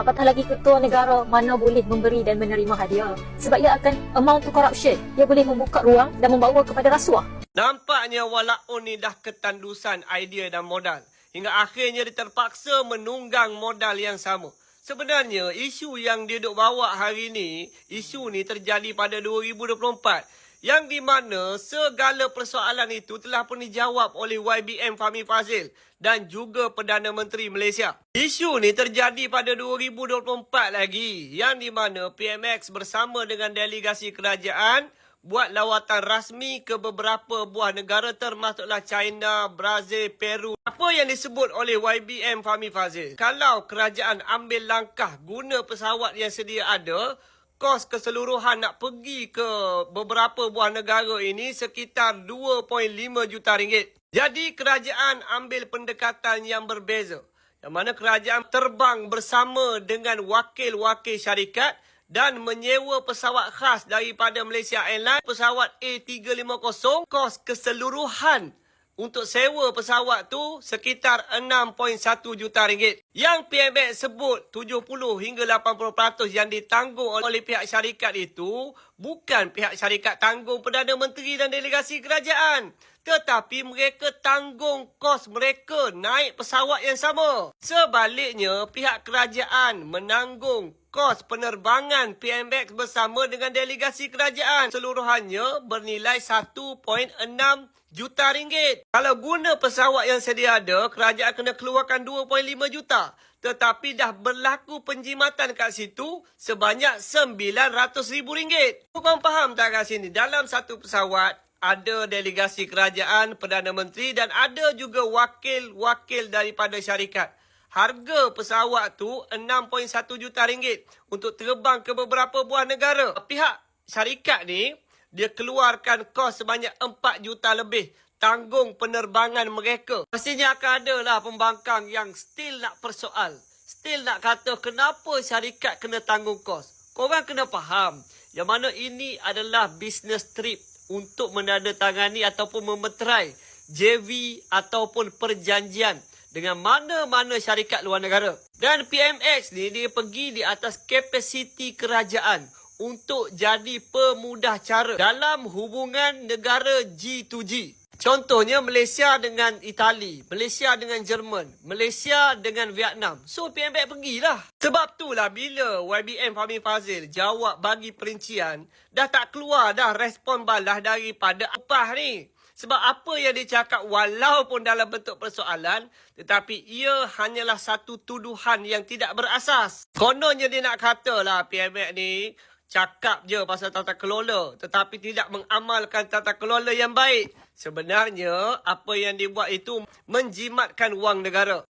apatah lagi ketua negara mana boleh memberi dan menerima hadiah. Sebab ia akan amount to corruption. Ia boleh membuka ruang dan membawa kepada rasuah. Nampaknya Walaun ni dah ketandusan idea dan modal. Hingga akhirnya dia terpaksa menunggang modal yang sama. Sebenarnya isu yang dia duk bawa hari ni, isu ni terjadi pada 2024. Yang di mana segala persoalan itu telah pun dijawab oleh YBM Fahmi Fazil dan juga Perdana Menteri Malaysia. Isu ni terjadi pada 2024 lagi. Yang di mana PMX bersama dengan delegasi kerajaan buat lawatan rasmi ke beberapa buah negara termasuklah China, Brazil, Peru. Apa yang disebut oleh YBM Fahmi Fazil? Kalau kerajaan ambil langkah guna pesawat yang sedia ada, kos keseluruhan nak pergi ke beberapa buah negara ini sekitar 2.5 juta ringgit. Jadi kerajaan ambil pendekatan yang berbeza. Yang mana kerajaan terbang bersama dengan wakil-wakil syarikat dan menyewa pesawat khas daripada Malaysia Airlines, pesawat A350, kos keseluruhan untuk sewa pesawat tu sekitar 6.1 juta ringgit. Yang PMX sebut 70 hingga 80% yang ditanggung oleh pihak syarikat itu bukan pihak syarikat tanggung Perdana Menteri dan delegasi kerajaan. Tetapi mereka tanggung kos mereka naik pesawat yang sama. Sebaliknya, pihak kerajaan menanggung kos penerbangan PMX bersama dengan delegasi kerajaan. Seluruhannya bernilai 1.6 juta ringgit. Kalau guna pesawat yang sedia ada, kerajaan kena keluarkan 2.5 juta. Tetapi dah berlaku penjimatan kat situ sebanyak 900 ribu ringgit. Korang faham tak kat sini? Dalam satu pesawat, ada delegasi kerajaan, Perdana Menteri dan ada juga wakil-wakil daripada syarikat. Harga pesawat tu 6.1 juta ringgit untuk terbang ke beberapa buah negara. Pihak syarikat ni dia keluarkan kos sebanyak 4 juta lebih tanggung penerbangan mereka. Pastinya akan ada lah pembangkang yang still nak persoal. Still nak kata kenapa syarikat kena tanggung kos. Korang kena faham yang mana ini adalah business trip untuk menandatangani ataupun memeterai JV ataupun perjanjian dengan mana-mana syarikat luar negara. Dan PMX ni dia pergi di atas kapasiti kerajaan untuk jadi pemudah cara dalam hubungan negara G2G. Contohnya Malaysia dengan Itali, Malaysia dengan Jerman, Malaysia dengan Vietnam. So PMX pergilah. Sebab itulah bila YBM Fahmi Fazil jawab bagi perincian, dah tak keluar dah respon balas daripada upah ni. Sebab apa yang dia cakap walaupun dalam bentuk persoalan, tetapi ia hanyalah satu tuduhan yang tidak berasas. Kononnya dia nak katalah PMX ni cakap je pasal tata kelola tetapi tidak mengamalkan tata kelola yang baik. Sebenarnya apa yang dibuat itu menjimatkan wang negara.